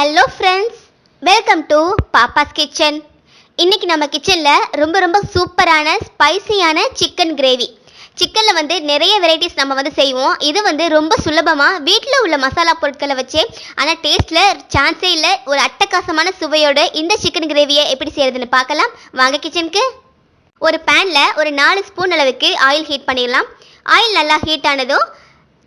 Hello friends welcome to Pappa's kitchen இன்னைக்கு நம்ம கிச்சனில் ரொம்ப ரொம்ப சூப்பரான ஸ்பைசியான சிக்கன் கிரேவி சிக்கனில் வந்து நிறைய வெரைட்டிஸ் நம்ம வந்து செய்வோம். இது வந்து ரொம்ப சுலபமாக வீட்டில் உள்ள மசாலா பொருட்களை வச்சு ஆனால் டேஸ்ட்டில் சான்ஸே இல்லை ஒரு அட்டகாசமான சுவையோடு இந்த சிக்கன் கிரேவியை எப்படி செய்யறதுன்னு பார்க்கலாம். வாங்க கிச்சனுக்கு ஒரு பேனில் ஒரு நாலு ஸ்பூன் அளவுக்கு ஆயில் ஹீட் பண்ணிடலாம். ஆயில் நல்லா ஹீட் ஆனதும்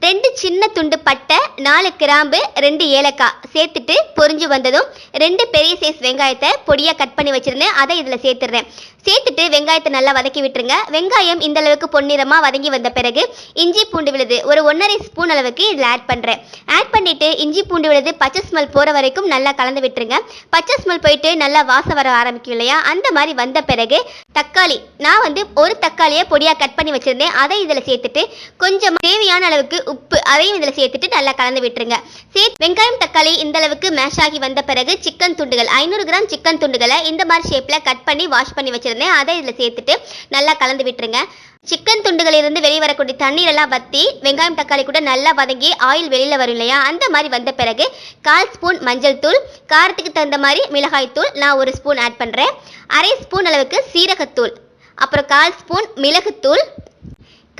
ரெண்டு சின்ன துண்டு பட்டை நாலு கிராம்பு ரெண்டு ஏலக்காய் சேர்த்துட்டு பொரிஞ்சு வந்ததும் ரெண்டு பெரிய சைஸ் வெங்காயத்தை பொடியாக கட் பண்ணி வச்சுருந்தேன். அதை இதில் சேர்த்துடுறேன். சேர்த்துட்டு வெங்காயத்தை நல்லா வதக்கி விட்டுருங்க. வெங்காயம் இந்த அளவுக்கு பொன்னிறமாக வதங்கி வந்த பிறகு இஞ்சி பூண்டு விழுது. ஒரு ஒன்றரை ஸ்பூன் அளவுக்கு இதில் ஆட் பண்ணுறேன் ஆட் பண்ணிவிட்டு இஞ்சி பூண்டு விழுது பச்சை ஸ்மெல் போகிற வரைக்கும் நல்லா கலந்து விட்டுருங்க. பச்சை ஸ்மெல் போயிட்டு நல்லா வாசம் வர ஆரம்பிக்கும் இல்லையா? அந்த மாதிரி வந்த பிறகு தக்காளி நான் வந்து ஒரு தக்காளியை பொடியாக கட் பண்ணி வச்சுருந்தேன். அதை இதில் சேர்த்துட்டு கொஞ்சம் தேவையான அளவுக்கு உப்பு அதையும் இதில் சேர்த்துட்டு நல்லா கலந்து விட்டுருங்க. சேர்த்து வெங்காயம் தக்காளி இந்த அளவுக்கு மேஷ் ஆகி வந்த பிறகு சிக்கன் துண்டுகள் ஐநூறு கிராம் சிக்கன் துண்டுகளை இந்த மாதிரி ஷேப்பில் கட் பண்ணி வாஷ் பண்ணி வச்சுருந்தேன். அதை இதில் சேர்த்துட்டு நல்லா கலந்து விட்டுருங்க. சிக்கன் துண்டுகளிலிருந்து வெளியே வரக்கூடிய தண்ணீர் எல்லாம் வற்றி வெங்காயம் தக்காளி கூட நல்லா வதங்கி ஆயில் வெளியில் வரும் இல்லையா? அந்த மாதிரி வந்த பிறகு கால் ஸ்பூன் மஞ்சள் தூள் காரத்துக்கு தகுந்த மாதிரி மிளகாய் தூள் நான் ஒரு ஸ்பூன் ஆட் பண்ணுறேன் அரை ஸ்பூன் அளவுக்கு சீரகத்தூள் அப்புறம் கால் ஸ்பூன் மிளகுத்தூள்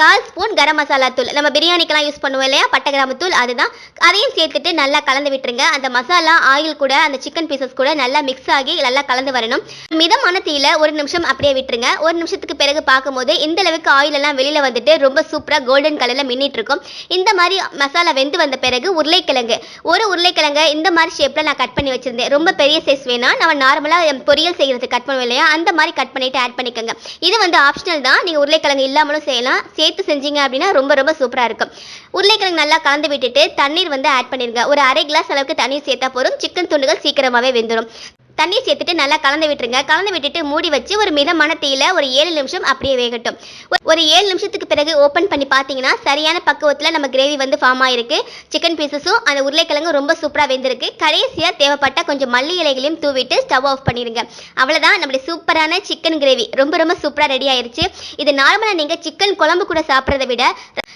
கால் ஸ்பூன் கரம் மசாலா தூள். நம்ம பிரியாணிக்கெல்லாம் யூஸ் பண்ணுவோம் இல்லையா? பட்டை கிராம்பு தூள் அதுதான். அதையும் சேர்த்துட்டு நல்லா கலந்து விட்டுருங்க. அந்த மசாலா ஆயில் கூட அந்த சிக்கன் பீசஸ் கூட நல்லா மிக்ஸ் ஆகி நல்லா கலந்து வரணும். மிதமான தீயில ஒரு நிமிஷம் அப்படியே விட்டுருங்க. ஒரு நிமிஷத்துக்கு பிறகு பார்க்கும்போது இந்த அளவுக்கு ஆயில் எல்லாம் வெளியில வந்துட்டு ரொம்ப சூப்பரா கோல்டன் கலர்ல மின்னிட்டு இருக்கும். இந்த மாதிரி மசாலா வெந்து வந்த பிறகு உருளைக்கிழங்கு. ஒரு உருளைக்கிழங்கு இந்த மாதிரி ஷேப்ல நான் கட் பண்ணி வச்சிருந்தேன். ரொம்ப பெரிய சைஸ் வேணா. நம்ம நார்மலா பொரியல் செய்யறதுக்கு கட் பண்ணுவோம் இல்லையா? அந்த மாதிரி கட் பண்ணிட்டு ஆட் பண்ணிக்கோங்க. இது வந்து ஆப்ஷனல் தான். நீங்க உருளைக்கிழங்கு இல்லாமலும் செய்யலாம். சேர்த்து செஞ்சீங்க அப்படின்னா ரொம்ப ரொம்ப சூப்பராக இருக்கும். உருளைக்கிழங்கு நல்லா கலந்து விட்டுட்டு தண்ணீர் வந்து ஆட் பண்ணிடுங்க ஒரு அரை கிளாஸ் அளவுக்கு தண்ணீர் சேர்த்தா போதும். சிக்கன் துண்டுகள் சீக்கிரமாகவே வெந்துடும் தண்ணீர் சேர்த்துட்டு நல்லா கலந்து விட்டுருங்க. கலந்து விட்டுட்டு மூடி வச்சு ஒரு மிதமான தீயில ஒரு ஏழு நிமிஷம் அப்படியே வேகட்டும். ஒரு- ஏழு நிமிஷத்துக்கு பிறகு ஓப்பன் பண்ணி பார்த்தீங்கன்னா சரியான பக்குவத்தில் நம்ம கிரேவி வந்து ஃபார்ம் ஆயிருக்கு. சிக்கன் பீசஸும் அந்த உருளைக்கிழங்கு ரொம்ப சூப்பராக வெந்திருக்கு. கடைசியாக தேவைப்பட்ட கொஞ்சம் மல்லி இலைகளையும் தூவிட்டு ஸ்டவ் ஆஃப் பண்ணிடுங்க அவ்வளோதான் நம்மளுடைய சூப்பரான சிக்கன் கிரேவி ரொம்ப ரொம்ப சூப்பராக ரெடி ஆயிருச்சு. இது நார்மலாக நீங்கள் சிக்கன் குழம்பு கூட சாப்பிட்றத விட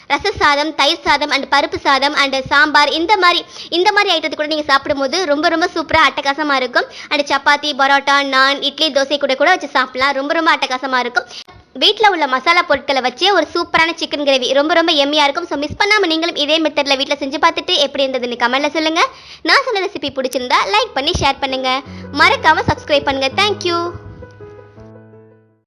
ரச சாதம் தயிர் சாதம் அண்ட் பருப்பு சாதம் அண்ட் சாம்பார் இந்த மாதிரி இந்த மாதிரி ஐட்டத்தை கூட நீங்கள் சாப்பிடும்போது ரொம்ப ரொம்ப சூப்பராக அட்டகாசமாக இருக்கும். அண்ட் சப்பாத்தி பரோட்டா நான் இட்லி தோசை கூட கூட வச்சு சாப்பிடலாம். ரொம்ப ரொம்ப அட்டகாசமாக இருக்கும். வீட்டில் உள்ள மசாலா பொருட்களை வச்சே ஒரு சூப்பரான சிக்கன் கிரேவி ரொம்ப ரொம்ப எம்மியாக இருக்கும். ஸோ மிஸ் பண்ணாமல் நீங்களும் இதே மெத்தடில் வீட்டில் செஞ்சு பார்த்துட்டு எப்படி இருந்ததுன்னு கமெண்ட்டில் சொல்லுங்கள் நான் சொன்ன ரெசிபி பிடிச்சிருந்தா லைக் பண்ணி ஷேர் பண்ணுங்கள் மறக்காமல் சப்ஸ்கிரைப் பண்ணுங்கள் தேங்க்யூ